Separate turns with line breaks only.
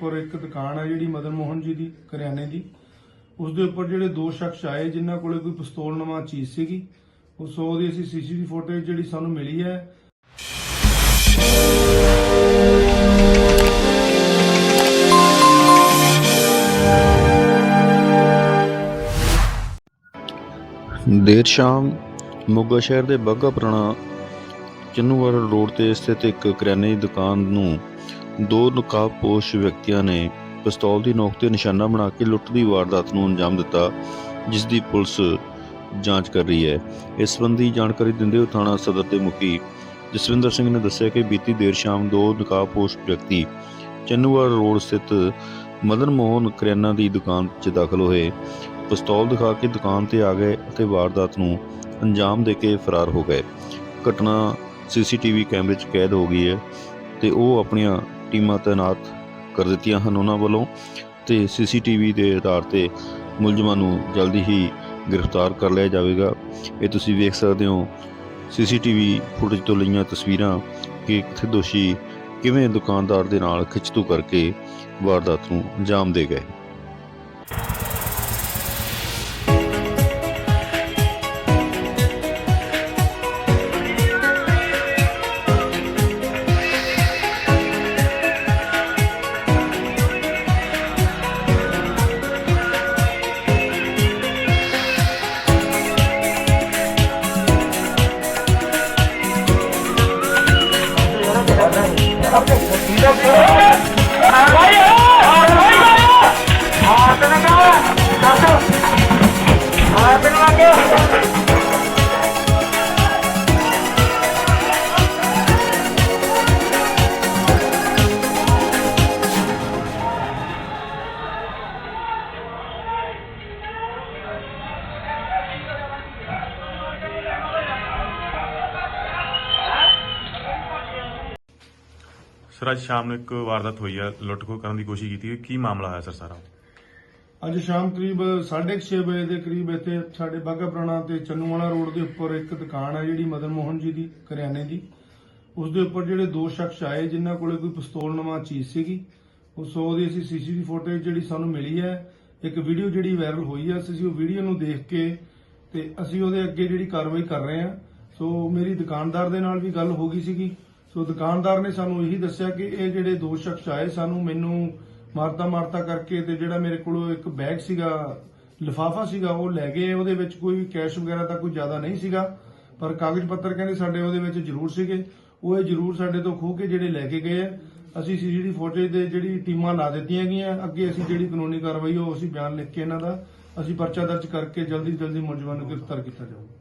ਉੱਪਰ ਇੱਕ ਦੁਕਾਨ ਹੈ ਜਿਹੜੀ ਮਦਨ ਮੋਹਨ ਜੀ ਦੀ, ਕਰਿਆਨੇ ਦੀ। ਉਸ ਦੇ ਉੱਪਰ ਜਿਹੜੇ ਦੋ ਸ਼ਖਸ ਆਏ, ਜਿਨ੍ਹਾਂ ਕੋਲੇ ਕੋਈ ਪਿਸਤੌਲ ਨਵਾਂ ਚੀਜ਼ ਸੀਗੀ ਉਹ ਸੋ ਦੀ ਅਸੀਂ ਸੀਸੀਟੀਵੀ ਫੁਟੇਜ ਜਿਹੜੀ ਸਾਨੂੰ ਮਿਲੀ ਹੈ।
ਦੇਰ ਸ਼ਾਮ, ਮੋਗਾ ਸ਼ਹਿਰ ਦੇ ਬਾਘਾ ਪੁਰਾਣਾ ਚੰਨੂਵਾਲ ਰੋਡ ਤੇ ਸਥਿਤ ਇੱਕ ਕਰਿਆਨੇ ਦੀ ਦੁਕਾਨ ਨੂੰ ਦੋ ਨਕਾਬਪੋਸ਼ ਵਿਅਕਤੀਆਂ ਨੇ ਪਿਸਤੌਲ ਦੀ ਨੋਕ ਤੇ ਨਿਸ਼ਾਨਾ ਬਣਾ ਕੇ ਲੁੱਟ ਦੀ ਵਾਰਦਾਤ ਨੂੰ ਅੰਜਾਮ ਦਿੱਤਾ, ਜਿਸ ਦੀ ਪੁਲਿਸ ਜਾਂਚ ਕਰ ਰਹੀ ਹੈ। ਇਸ ਸੰਬੰਧੀ ਜਾਣਕਾਰੀ ਦਿੰਦੇ ਹੋਏ ਥਾਣਾ ਸਦਰ ਦੇ ਮੁਖੀ ਜਸਵਿੰਦਰ ਸਿੰਘ ਨੇ ਦੱਸਿਆ ਕਿ ਬੀਤੀ ਦੇਰ ਸ਼ਾਮ ਦੋ ਨਕਾਬਪੋਸ਼ ਵਿਅਕਤੀ ਚੰਨੂਵਾਲ ਰੋਡ ਸਥਿਤ ਮਦਨ ਮੋਹਨ ਕਰਿਆਨਾ ਦੀ ਦੁਕਾਨ 'ਚ ਦਾਖਲ ਹੋਏ। ਪਿਸਤੌਲ ਦਿਖਾ ਕੇ ਦੁਕਾਨ ਤੇ ਆ ਗਏ ਅਤੇ ਵਾਰਦਾਤ ਨੂੰ ਅੰਜਾਮ ਦੇ ਕੇ ਫਰਾਰ ਹੋ ਗਏ। ਘਟਨਾ ਸੀਸੀਟੀਵੀ ਕੈਮਰੇ 'ਚ ਕੈਦ ਹੋ ਗਈ ਹੈ ਤੇ ਉਹ ਆਪਣੀਆਂ ਟੀਮਾਂ ਤਾਇਨਾਤ ਕਰ ਦਿੱਤੀਆਂ ਹਨ ਉਹਨਾਂ ਵੱਲੋਂ ਤੇ ਸੀਸੀਟੀਵੀ ਦੇ ਆਧਾਰ ਤੇ ਮੁਲਜ਼ਮਾਂ ਨੂੰ ਜਲਦੀ ਹੀ ਗ੍ਰਿਫਤਾਰ ਕਰ ਲਿਆ ਜਾਵੇਗਾ। ਇਹ ਤੁਸੀਂ ਵੇਖ ਸਕਦੇ ਹੋ, ਸੀਸੀਟੀਵੀ ਫੁਟੇਜ ਤੋਂ ਲਈਆਂ ਤਸਵੀਰਾਂ ਕਿ ਕਿੱਥੇ ਦੋਸ਼ੀ ਕਿਵੇਂ ਦੁਕਾਨਦਾਰ ਦੇ ਨਾਲ ਖਿੱਚਤੂ ਕਰਕੇ ਵਾਰਦਾਤ ਨੂੰ ਅੰਜਾਮ ਦੇ ਗਏ।
ਸਰ ਅੱਜ ਸ਼ਾਮ ਨੂੰ ਇੱਕ ਵਾਰਦਾਤ ਹੋਈ ਹੈ ਲੁੱਟ ਕਰਨ ਦੀ ਕੋਸ਼ਿਸ਼ ਕੀਤੀ ਕੀ ਮਾਮਲਾ ਹੋਇਆ ਸਰ ਸਾਰਾ?
ਅੱਜ ਸ਼ਾਮ ਕਰੀਬ 6:30 ਵਜੇ ਦੇ ਕਰੀਬ ਇੱਥੇ ਸਾਡੇ ਬਾਘਾ ਪੁਰਾਣਾ ਤੇ ਚੰਨੂਵਾਲਾ ਰੋਡ ਦੇ ਉੱਪਰ ਇੱਕ ਦੁਕਾਨ ਹੈ ਜਿਹੜੀ ਮਦਨ ਮੋਹਨ ਜੀ ਦੀ, ਕਰਿਆਨੇ ਦੀ। ਉਸ ਦੇ ਉੱਪਰ ਜਿਹੜੇ ਦੋ ਸ਼ਖਸ ਆਏ, ਜਿਨ੍ਹਾਂ ਕੋਲੇ ਕੋਈ ਪਿਸਤੌਲ ਨਵਾਂ ਚੀਜ਼ ਸੀਗੀ। ਉਹ ਸੋ ਦੀ ਅਸੀਂ ਸੀਸੀਟੀਵੀ ਫੁਟੇਜ ਜਿਹੜੀ ਸਾਨੂੰ ਮਿਲੀ ਹੈ, ਇੱਕ ਵੀਡੀਓ ਜਿਹੜੀ ਵਾਇਰਲ ਹੋਈ ਹੈ ਅਸੀਂ ਉਹ ਵੀਡੀਓ ਨੂੰ ਦੇਖ ਕੇ ਤੇ ਅਸੀਂ ਉਹਦੇ ਅੱਗੇ ਜਿਹੜੀ ਕਾਰਵਾਈ ਕਰ ਰਹੇ ਹਾਂ ਸੋ ਮੇਰੀ ਦੁਕਾਨਦਾਰ ਦੇ ਨਾਲ ਵੀ ਗੱਲ ਹੋ ਗਈ ਸੀਗੀ। ਸੋ ਦੁਕਾਨਦਾਰ ਨੇ ਸਾਨੂੰ ਇਹੀ ਦੱਸਿਆ ਕਿ ਇਹ ਜਿਹੜੇ ਦੋ ਸ਼ਖਸ ਆਏ ਸਾਨੂੰ ਮੈਨੂੰ ਮਾਰਤਾ ਮਾਰਤਾ ਕਰਕੇ ਤੇ ਜਿਹੜਾ ਮੇਰੇ ਕੋਲ ਇੱਕ ਬੈਗ ਸੀਗਾ, ਲਿਫਾਫਾ ਸੀਗਾ, ਉਹ ਲੈ ਗਏ। ਉਹਦੇ ਵਿੱਚ ਕੋਈ ਕੈਸ਼ ਵਗੈਰਾ ਤਾਂ ਕੋਈ ਜ਼ਿਆਦਾ ਨਹੀਂ ਸੀਗਾ, ਪਰ ਕਾਗਜ਼ ਪੱਤਰ ਕਹਿੰਦੇ ਸਾਡੇ ਉਹਦੇ ਵਿੱਚ ਜ਼ਰੂਰ ਸੀਗੇ। ਉਹ ਇਹ ਜ਼ਰੂਰ ਸਾਡੇ ਤੋਂ ਖੋਹ ਕੇ ਜਿਹੜੇ ਲੈ ਕੇ ਗਏ ਆ। ਅਸੀਂ ਸੀਸੀਟੀਵੀ ਫੁਟੇਜ ਦੇ ਜਿਹੜੀ ਟੀਮਾਂ ਲਾ ਦਿੱਤੀਆਂ ਗਈਆਂ। ਅੱਗੇ ਅਸੀਂ ਜਿਹੜੀ ਕਾਨੂੰਨੀ ਕਾਰਵਾਈ ਉਹ ਅਸੀਂ ਬਿਆਨ ਲਿਖ ਕੇ ਇਹਨਾਂ ਦਾ ਅਸੀਂ ਪਰਚਾ ਦਰਜ ਕਰਕੇ ਜਲਦੀ ਤੋਂ ਜਲਦੀ ਮੁਲਜ਼ਮਾਂ ਨੂੰ ਗ੍ਰਿਫਤਾਰ ਕੀਤਾ ਜਾਊਗਾ।